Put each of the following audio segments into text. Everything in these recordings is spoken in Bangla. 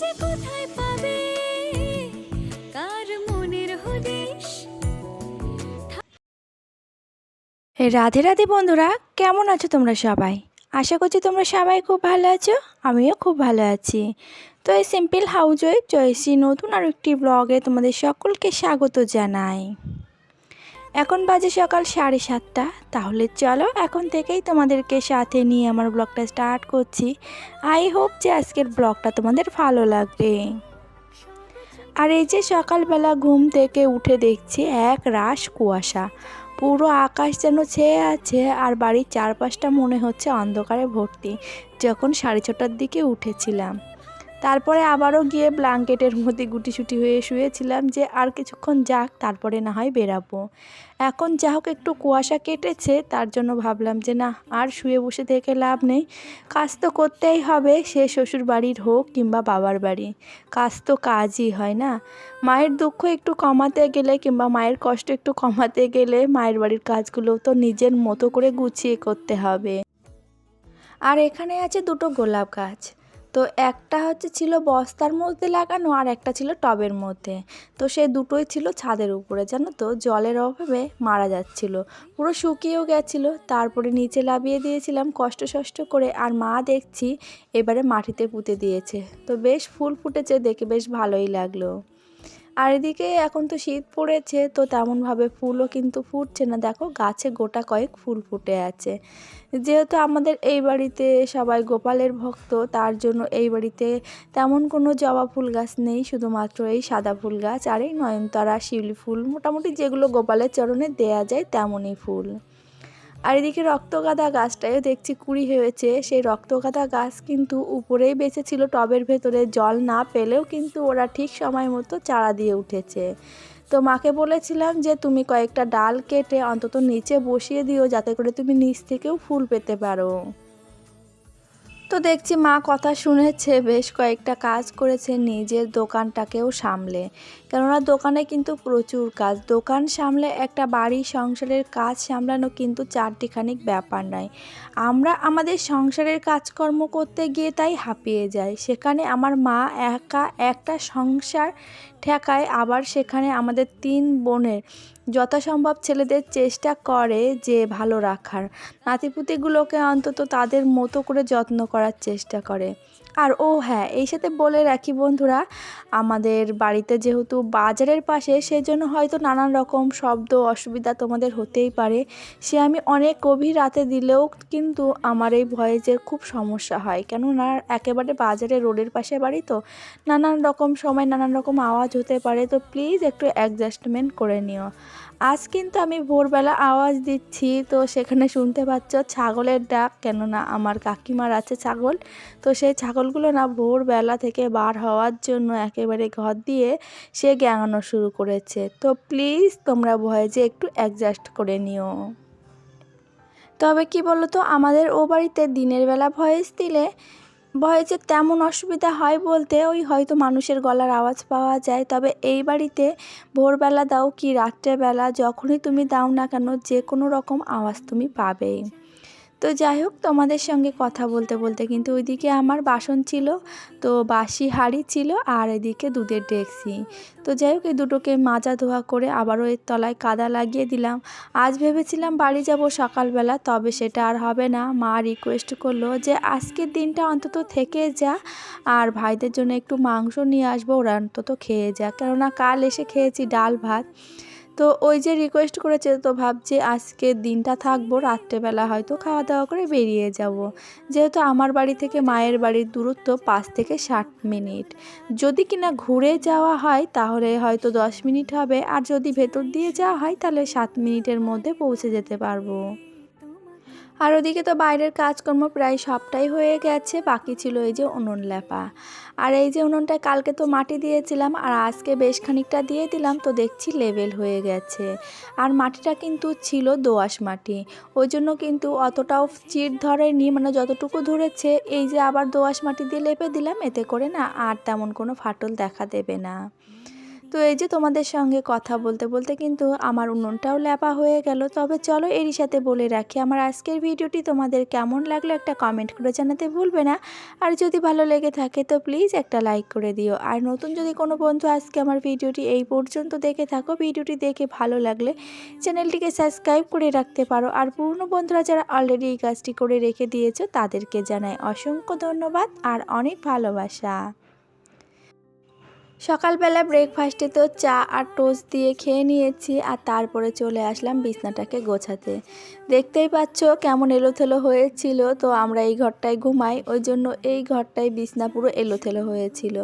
যে কোথায় পাবে? কার মনের রাধে রাধে বন্ধুরা, কেমন আছো তোমরা সবাই? আশা করছি তোমরা সবাই খুব ভালো আছো, আমিও খুব ভালো আছি। তো এই সিম্পল হাউজ ওয়েফ জয়সী নতুন আর একটি ব্লগে তোমাদের সকলকে স্বাগত জানাই। এখন বাজে সকাল সাড়ে সাতটা। তাহলে চলো এখন থেকেই তোমাদেরকে সাথে নিয়ে আমার ব্লগটা স্টার্ট করছি। আই হোপ যে আজকের ব্লগটা তোমাদের ভালো লাগবে। আর এই যে সকালবেলা ঘুম থেকে উঠে দেখছি এক রাশ কুয়াশা। পুরো আকাশ যেন ছেয়ে আছে আর বাড়ির চারপাশটা মনে হচ্ছে অন্ধকারে ভর্তি। যখন সাড়ে ছটার দিকে উঠেছিলাম। তারপরে আবারও গিয়ে ব্ল্যাঙ্কেটের মধ্যে গুটিসুটি হয়ে শুয়েছিলাম যে আর কিছুক্ষণ যাক, তারপরে না হয় বেরাবো। এখন যা হোক একটু কুয়াশা কেটেছে, তার জন্য ভাবলাম যে না, আর শুয়ে বসে থেকে লাভ নেই। কাজ তো করতেই হবে, সে শ্বশুর বাড়ির হোক কিংবা বাবার বাড়ি। কাজ তো কাজই হয় না। মায়ের দুঃখ একটু কমাতে গেলে কিংবা মায়ের কষ্ট একটু কমাতে গেলে মায়ের বাড়ির কাজগুলো তো নিজের মতো করে গুছিয়ে করতে হবে। আর এখানে আছে দুটো গোলাপ গাছ। তো একটা হচ্ছে ছিল বস্তার মধ্যে লাগানো আর একটা ছিল টবের মধ্যে। তো সে দুটোই ছিল ছাদের উপরে, জানো তো? জলের অভাবে মারা যাচ্ছিল। পুরো শুকিয়েও গেছিল। তারপরে নিচে লাভিয়ে দিয়েছিলাম কষ্ট সষ্ট করে। আর মা দেখছি, এবারে মাটিতে পুঁতে দিয়েছে। তো বেশ ফুল ফুটেছে, দেখে বেশ ভালোই লাগল। আর এদিকে এখন তো শীত পড়েছে, তো তেমনভাবে ফুলও কিন্তু ফুটছে না। দেখো, গাছে গোটা কয়েক ফুল ফুটে আছে। যেহেতু আমাদের এই বাড়িতে সবাই গোপালের ভক্ত, তার জন্য এই বাড়িতে তেমন কোনো জবা ফুল গাছ নেই, শুধুমাত্র এই সাদা ফুল গাছ আর এই নয়নতারা, শিউলি ফুল, মোটামুটি যেগুলো গোপালের চরণে দেয়া যায় তেমনই ফুল। আর এদিকে রক্তগাঁদা গাছটাও দেখছি কুড়ি হয়েছে। সেই রক্তগাঁদা গাছ কিন্তু উপরেই বেঁচেছিল, টবের ভেতরে জল না পেলেও কিন্তু ওরা ঠিক সময় মতো চারা দিয়ে উঠেছে। তো মাকে বলেছিলাম যে, তুমি কয়েকটা ডাল কেটে অন্তত নিচে বসিয়ে দিও, যাতে করে তুমি নিচ থেকেও ফুল পেতে পারো। তো দেখছি মা কথা শুনেছে, বেশ কয়েকটা কাজ করেছে নিজের দোকানটাকেও সামলে। কেননা দোকানে কিন্তু প্রচুর কাজ। দোকান সামলে একটা বাড়ি, সংসারের কাজ সামলানো কিন্তু চারটিখানিক ব্যাপার নয়। আমরা আমাদের সংসারের কাজকর্ম করতে গিয়ে তাই হাঁপিয়ে যাই। সেখানে আমার মা একা একটা সংসার ঠেকায়, আবার সেখানে আমাদের তিন বোনের যথাসম্ভব ছেলেদের চেষ্টা করে যে ভালো রাখার। নাতিপুতিগুলোকে অন্তত তাদের মতো করে যত্ন করার চেষ্টা করে। আর ও হ্যাঁ এই সাথে বলে রাখি বন্ধুরা, আমাদের বাড়িতে যেহেতু বাজারের পাশে, সেজন্য হয়তো নানান রকম শব্দ অসুবিধা তোমাদের হতেই পারে। সে আমি অনেক গভীর রাতে দিলেও কিন্তু আমার এই ভয়েসের খুব সমস্যা হয়। কেননা একেবারে বাজারে রোডের পাশে বাড়ি তো, নানান রকম সময় নানান রকম আওয়াজ হতে পারে, তো প্লিজ একটু অ্যাডজাস্টমেন্ট করে নিও। আজ কিন্তু আমি ভোরবেলা আওয়াজ দিচ্ছি, তো সেখানে শুনতে পাচ্ছ ছাগলের ডাক। কেননা আমার কাকিমার আছে ছাগল, তো সেই ছাগলগুলো না ভোরবেলা থেকে বার হওয়ার জন্য একেবারে ঘর দিয়ে সে গ্যাঙানো শুরু করেছে। তো প্লিজ তোমরা ভয়েজে একটু অ্যাডজাস্ট করে নিও। তবে কি বলো তো আমাদের ও বাড়িতে দিনের বেলা ভয়েস দিলে ভয়েসের তেমন অসুবিধা হয় বলতে ওই হয়তো মানুষের গলার আওয়াজ পাওয়া যায়। তবে এই বাড়িতে ভোরবেলা দাও কি রাত্রেবেলা যখনই তুমি দাও না কেন যে কোনো রকম আওয়াজ তুমি পাবেই। তো যাই হোক, তোমাদের সঙ্গে কথা বলতে বলতে কিন্তু ওইদিকে আমার বাসন ছিল, তো বাসি হাঁড়ি ছিল আর এদিকে দুধের ডেকসি তো যাই হোক, এই দুটোকে মাজা ধোয়া করে আবারও এর তলায় কাদা লাগিয়ে দিলাম। আজ ভেবেছিলাম বাড়ি যাব সকালবেলা, তবে সেটা আর হবে না। মা রিকোয়েস্ট করল যে আজকের দিনটা অন্তত থেকে যা, আর ভাইদের জন্য একটু মাংস নিয়ে আসব, ওরা অন্তত খেয়ে যা কেননা কাল এসে খেয়েছি ডাল ভাত। তো ওই যে রিকোয়েস্ট করেছে তো ভাবছি আজকে দিনটা থাকব, রাত্রেবেলা হয়তো খাওয়া দাওয়া করে বেরিয়ে যাব। যেহেতু আমার বাড়ি থেকে মায়ের বাড়ির দূরত্ব পাঁচ থেকে ষাট মিনিট যদি কিনা ঘুরে যাওয়া হয় তাহলে হয়তো দশ মিনিট হবে, আর যদি ভেতর দিয়ে যাওয়া হয় তাহলে সাত মিনিটের মধ্যে পৌঁছে যেতে পারব আর ওদিকে তো বাইরের কাজকর্ম প্রায় সবটাই হয়ে গেছে, বাকি ছিল এই যে উনুন লেপা। আর এই যে উনুনটায় কালকে তো মাটি দিয়েছিলাম, আর আজকে বেশ খানিকটা দিয়ে দিলাম, তো দেখছি লেভেল হয়ে গেছে। আর মাটিটা কিন্তু ছিল দোআঁশ মাটি, ওই জন্য কিন্তু অতটাও চিট ধরেনি মানে যতটুকু ধরেছে, এই যে আবার দোআঁশ মাটি দিয়ে লেপে দিলাম, এতে করে না আর তেমন কোনো ফাটল দেখা দেবে না। তো এই যে তোমাদের সঙ্গে কথা বলতে বলতে কিন্তু আমার উনুনটাও ল্যাপা হয়ে গেল। তবে চলো এরই সাথে বলে রাখি, আমার আজকের ভিডিওটি তোমাদের কেমন লাগল একটা কমেন্ট করে জানাতে ভুলবে না। আর যদি ভালো লেগে থাকে তো প্লিজ একটা লাইক করে দিও। আর নতুন যদি কোনো বন্ধু আজকে আমার ভিডিওটি এই পর্যন্ত দেখে থাকো, ভিডিওটি দেখে ভালো লাগলে চ্যানেলটিকে সাবস্ক্রাইব করে রাখতে পারো। আর পুরনো বন্ধুরা যারা অলরেডি এই কাজটি করে রেখে দিয়েছ তাদেরকে জানাই অসংখ্য ধন্যবাদ আর অনেক ভালোবাসা। সকালবেলা ব্রেকফাস্টে তো চা আর টোস্ট দিয়ে খেয়ে নিয়েছি আর তারপরে চলে আসলাম বিছনাটাকে গোছাতে। দেখতেই পাচ্ছ কেমন এলোথেলো হয়েছিল। তো আমরা এই ঘরটায় ঘুমাই, ওই জন্য এই ঘরটায় বিছনা পুরো এলোথেলো হয়েছিল।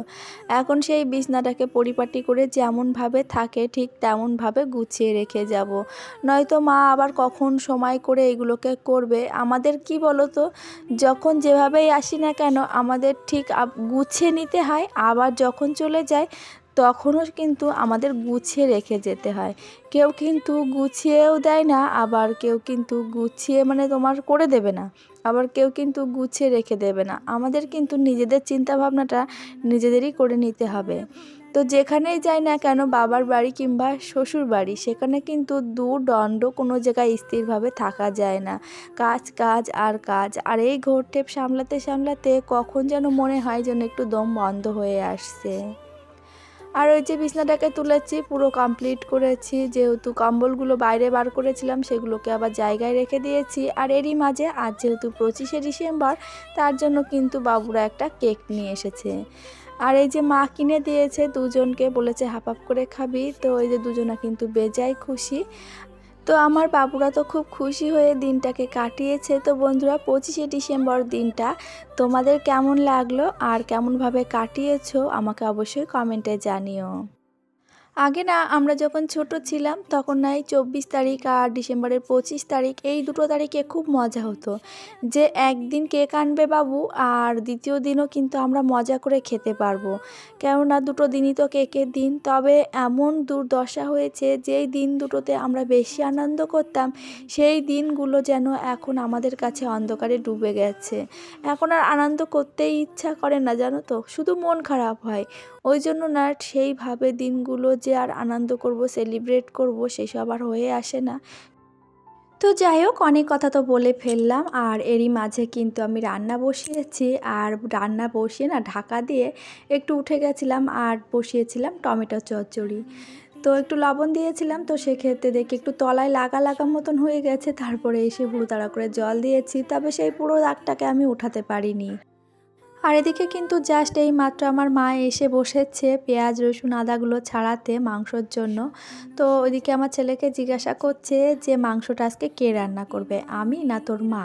এখন সেই বিছনাটাকে পরিপাটি করে যেমনভাবে থাকে ঠিক তেমনভাবে গুছিয়ে রেখে যাব। নয়তো মা আবার কখন সময় করে এগুলোকে করবে? আমাদের কি বলো তো যখন যেভাবেই আসি না কেন, আমাদের ঠিক গুছিয়ে নিতে হয়, আবার যখন চলে যায় তখনও কিন্তু আমাদের গুছিয়ে রেখে যেতে হয়। কেউ কিন্তু গুছিয়েও দেয় না, আবার কেউ কিন্তু গুছিয়ে মানে তোমার করে দেবে না। আবার কেউ কিন্তু গুছিয়ে রেখে দেবে না। আমাদের কিন্তু নিজেদের চিন্তা ভাবনাটা নিজেদেরই করে নিতে হবে। তো যেখানেই যাই না কেন, বাবার বাড়ি কিংবা শ্বশুর বাড়ি, সেখানে কিন্তু দু দণ্ড কোনো জায়গায় স্থিরভাবে থাকা যায় না। কাজ কাজ আর কাজ। আর এই ঘোরটেপ সামলাতে সামলাতে কখন যেন মনে হয় যেন একটু দম বন্ধ হয়ে আসছে। আর ওই যে বিছনাটাকে তুলেছি, পুরো কমপ্লিট করেছি। যেহেতু কম্বলগুলো বাইরে বার করেছিলাম, সেগুলোকে আবার জায়গায় রেখে দিয়েছি। আর এরই মাঝে, আজ যেহেতু পঁচিশে ডিসেম্বর, তার জন্য কিন্তু বাবুরা একটা কেক নিয়ে এসেছে। আর এই যে মা কিনে দিয়েছে, দুজনকে বলেছে হাফ হাফ করে খাবি। তো এই যে দুজনা কিন্তু বেজায় খুশি। তো আমার বাবুরা তো খুব খুশি হয়ে দিনটাকে কাটিয়েছে। তো বন্ধুরা, পঁচিশে ডিসেম্বর দিনটা তোমাদের কেমন লাগল আর কেমনভাবে কাটিয়েছো আমাকে অবশ্যই কমেন্টে জানিও। আগে না আমরা যখন ছোট ছিলাম, তখন না এই চব্বিশ তারিখ আর ডিসেম্বরের পঁচিশ তারিখ এই দুটো তারিখে খুব মজা হতো। যে একদিন কেক আনবে বাবু আর দ্বিতীয় দিনও কিন্তু আমরা মজা করে খেতে পারব। কেননা দুটো দিনই তো কেকের দিন। তবে এমন দুর্দশা হয়েছে, যেই দিন দুটোতে আমরা বেশি আনন্দ করতাম, সেই দিনগুলো যেন এখন আমাদের কাছে অন্ধকারে ডুবে গেছে। এখন আর আনন্দ করতেই ইচ্ছা করে না, জানো তো? শুধু মন খারাপ হয়। ওই জন্য না সেইভাবে দিনগুলো যে আর আনন্দ করব সেলিব্রেট করব, সেসব আর হয়ে আসে না। তো যাই হোক, অনেক কথা তো বলে ফেললাম। আর এরই মাঝে কিন্তু আমি রান্না বসিয়েছি। আর রান্না বসিয়ে না ঢাকা দিয়ে একটু উঠে গেছিলাম আর বসিয়েছিলাম টমেটো চচ্চড়ি। তো একটু লবণ দিয়েছিলাম, তো সেক্ষেত্রে দেখি একটু তলায় লাগা লাগা মতন হয়ে গেছে। তারপরে এসে পুরো তাড়া করে জল দিয়েছি। তবে সেই পুরো দাগটাকে আমি উঠাতে পারিনি। আর এদিকে কিন্তু জাস্ট এই মাত্র আমার মা এসে বসেছে পেঁয়াজ, রসুন, আদাগুলো ছাড়াতে মাংসর জন্য। তো ওইদিকে আমার ছেলেকে জিজ্ঞাসা করছে যে, মাংসটা আজকে কে রান্না করবে, আমি না তোর মা?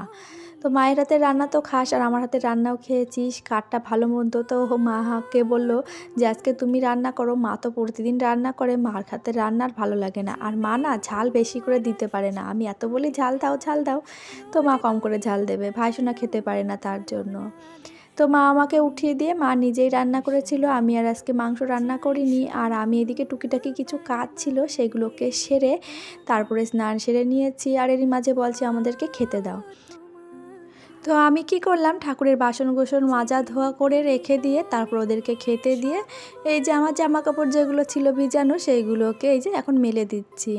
তো মায়ের হাতে রান্না তো খাস, আর আমার হাতে রান্নাও খেয়েছিস কাঠটা ভালো মন্দ তো মা হাকে বলল যে, আজকে তুমি রান্না করো, মা তো প্রতিদিন রান্না করে, মার হাতে রান্নার ভালো লাগে না। আর মা না ঝাল বেশি করে দিতে পারে না, আমি এত বলি ঝাল দাও ঝাল দাও। তো মা কম করে ঝাল দেবে, ভাইসোনা খেতে পারে না তার জন্য। তো মা আমাকে উঠিয়ে দিয়ে, মা নিজেই রান্না করেছিল। আমি আর আজকে মাংস রান্না করিনি। আর আমি এদিকে টুকিটাকি কিছু কাজ ছিল, সেগুলোকে সেরে তারপরে স্নান সেরে নিয়েছি। আর এরই মাঝে বলছি আমাদেরকে খেতে দাও। তো আমি কি করলাম, ঠাকুরের বাসন গোসন মাজা ধোয়া করে রেখে দিয়ে, তারপর ওদেরকে খেতে দিয়ে, এই যে আমার জামা কাপড় যেগুলো ছিল ভিজানো, সেইগুলোকে এই যে এখন মেলে দিচ্ছি।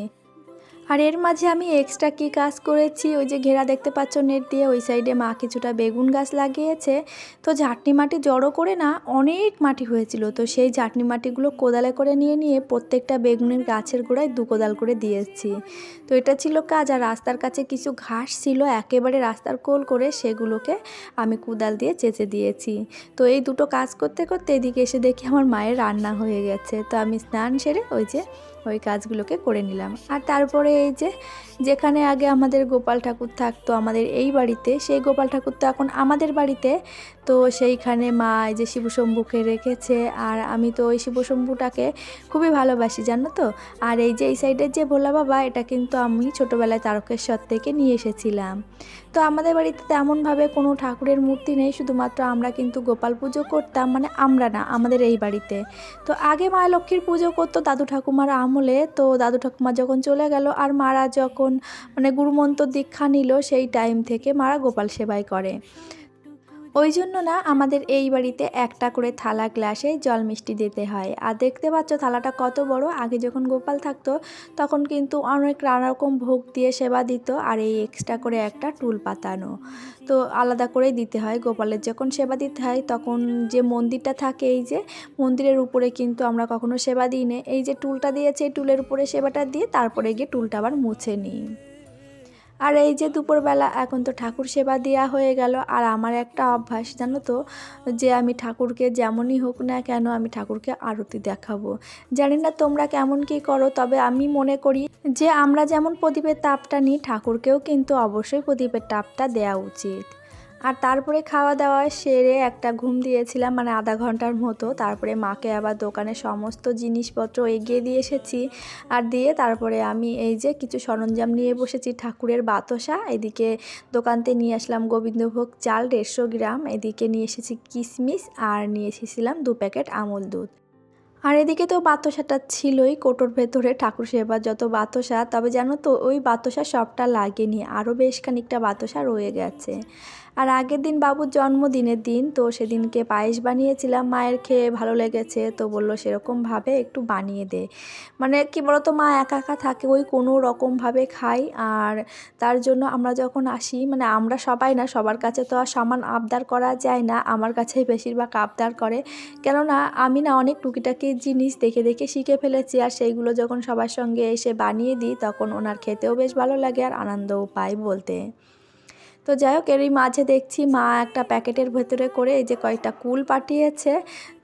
আর এর মাঝে আমি এক্সট্রা কী কাজ করেছি? ওই যে ঘেরা দেখতে পাচ্ছ নেট দিয়ে, ওই সাইডে মা কিছুটা বেগুন গাছ লাগিয়েছে। তো ঝাটনি মাটি জড়ো করে না, অনেক মাটি হয়েছিল। তো সেই ঝাটনি মাটিগুলো কোদালে করে নিয়ে নিয়ে প্রত্যেকটা বেগুনের গাছের গোড়ায় দু কোদাল করে দিয়েছি। তো এটা ছিল কাজ, আর রাস্তার কাছে কিছু ঘাস ছিল, একেবারে রাস্তার কোল করে সেগুলোকে আমি কোদাল দিয়ে চেঁচে দিয়েছি। তো এই দুটো কাজ করতে করতে এদিকে এসে দেখি আমার মায়ের রান্না হয়ে গেছে। তো আমি স্নান সেরে ওই যে ওই কাজগুলোকে করে নিলাম। আর তারপরে এই যে, যেখানে আগে আমাদের গোপাল ঠাকুর থাকতো আমাদের এই বাড়িতে, সেই গোপাল ঠাকুর তো এখন আমাদের বাড়িতে তো সেইখানে মা এই যে শিবশম্ভুকে রেখেছে, আর আমি তো ওই শিবশম্ভুটাকে খুবই ভালোবাসি, জানো তো? আর এই যে এই সাইডের যে ভোলা বাবা, এটা কিন্তু আমি ছোটোবেলায় তারকেশ্বর থেকে নিয়ে এসেছিলাম। তো আমাদের বাড়িতে তেমনভাবে কোনো ঠাকুরের মূর্তি নেই, শুধুমাত্র আমরা কিন্তু গোপাল পুজো করতাম মানে আমরা না, আমাদের এই বাড়িতে। তো আগে মা লক্ষ্মীর পুজো করতো দাদু ঠাকুমার আমলে, তো দাদু ঠাকুমা যখন চলে গেল, আর মারা যখন মানে গুরুমন্ত্র দীক্ষা নিল, সেই টাইম থেকে মারা গোপাল সেবাই করে। ওই জন্য না আমাদের এই বাড়িতে একটা করে থালা গ্লাসে জল মিষ্টি দিতে হয়। আর দেখতে পাচ্ছ থালাটা কত বড়। আগে যখন গোপাল থাকতো, তখন কিন্তু অনেক নানা রকম ভোগ দিয়ে সেবা দিত আর এই এক্সট্রা করে একটা টুল পাতানো। তো আলাদা করেই দিতে হয়। গোপালের যখন সেবা দিতে হয়, তখন যে মন্দিরটা থাকে এই যে, মন্দিরের উপরে কিন্তু আমরা কখনো সেবা দিই না এই যে টুলটা দিয়েছে এই টুলের উপরে সেবাটা দিয়ে তারপরে গিয়ে টুলটা আবার মুছে নিই। আর এই যে দুপুরবেলা এখন তো ঠাকুর সেবা দেওয়া হয়ে গেল, আর আমার একটা অভ্যাস, জানো তো? যে আমি ঠাকুরকে যেমনই হোক না কেন আমি ঠাকুরকে আরতি দেখাবো। জানি না তোমরা কেমন কি করো, তবে আমি মনে করি যে আমরা যেমন প্রদীপের তাপটা নিই, ঠাকুরকেও কিন্তু অবশ্যই প্রদীপের তাপটা দেওয়া উচিত। আর তারপরে খাওয়া দাওয়া সেরে একটা ঘুম দিয়েছিলাম মানে আধা ঘণ্টার মতো। তারপরে মাকে আবার দোকানে সমস্ত জিনিসপত্র এগিয়ে দিয়ে এসেছি। আর দিয়ে তারপরে আমি এই যে কিছু সরঞ্জাম নিয়ে বসেছি, ঠাকুরের বাতসা। এদিকে দোকানতে নিয়ে আসলাম গোবিন্দভোগ চাল দেড়শো গ্রাম। এদিকে নিয়ে এসেছি কিশমিশ আর নিয়ে এসেছিলাম দু প্যাকেট আমুল দুধ। আর এদিকে তো বাতসাটা ছিলই কোটোর ভেতরে, ঠাকুর সেবার যত বাতসা। তবে জানো তো, ওই বাতসা সবটা লাগেনি। আরও বেশ খানিকটা বাতসা রয়ে গেছে। আর আগের দিন বাবুর জন্মদিনের দিন, তো সেদিনকে পায়েস বানিয়েছিলাম, মায়ের খেয়ে ভালো লেগেছে, তো বলল সেরকমভাবে একটু বানিয়ে দে। মানে কি বলতো, মা একা একা থাকে, ওই কোনো রকমভাবে খাই আর তার জন্য আমরা যখন আসি মানে আমরা সবাই না, সবার কাছে তো আর সমান আবদার করা যায় না, আমার কাছেই বেশিরভাগ আবদার করে। কেননা আমি না অনেক টুকিটাকি জিনিস দেখে দেখে শিখে ফেলেছি, আর সেইগুলো যখন সবার সঙ্গে এসে বানিয়ে দিই, তখন ওনার খেতেও বেশ ভালো লাগে, আর আনন্দও পাই বলতে। তো যাই হোক, এরই মাঝে দেখছি মা একটা প্যাকেটের ভেতরে করে এই যে কয়েকটা কুল পাঠিয়েছে।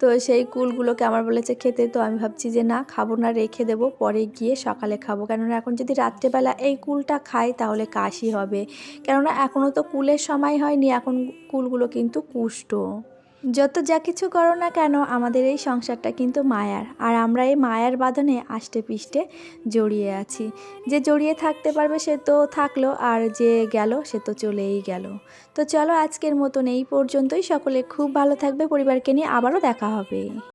তো সেই কুলগুলোকে আমার বলেছে, খেতে তো আমি ভাবছি যে, না, খাব না, রেখে দেব, পরে গিয়ে সকালে খাব। কেননা এখন যদি রাত্রেবেলা এই কুলটা খাই, তাহলে কাশি হবে। কেননা এখনও তো কুলের সময় হয়নি, এখন কুলগুলো কিন্তু কুষ্ট। যত যা কিছু করো না কেন, আমাদের এই সংসারটা কিন্তু মায়ার। আর আমরা এই মায়ার বাঁধনে আষ্টে পিষ্টে জড়িয়ে আছি। যে জড়িয়ে থাকতে পারবে সে তো থাকল, আর যে গেল সে তো চলেই গেল। তো চলো আজকের মতন এই পর্যন্তই। সকলে খুব ভালো থাকবে। পরিবারকে নিয়ে আবারও দেখা হবে।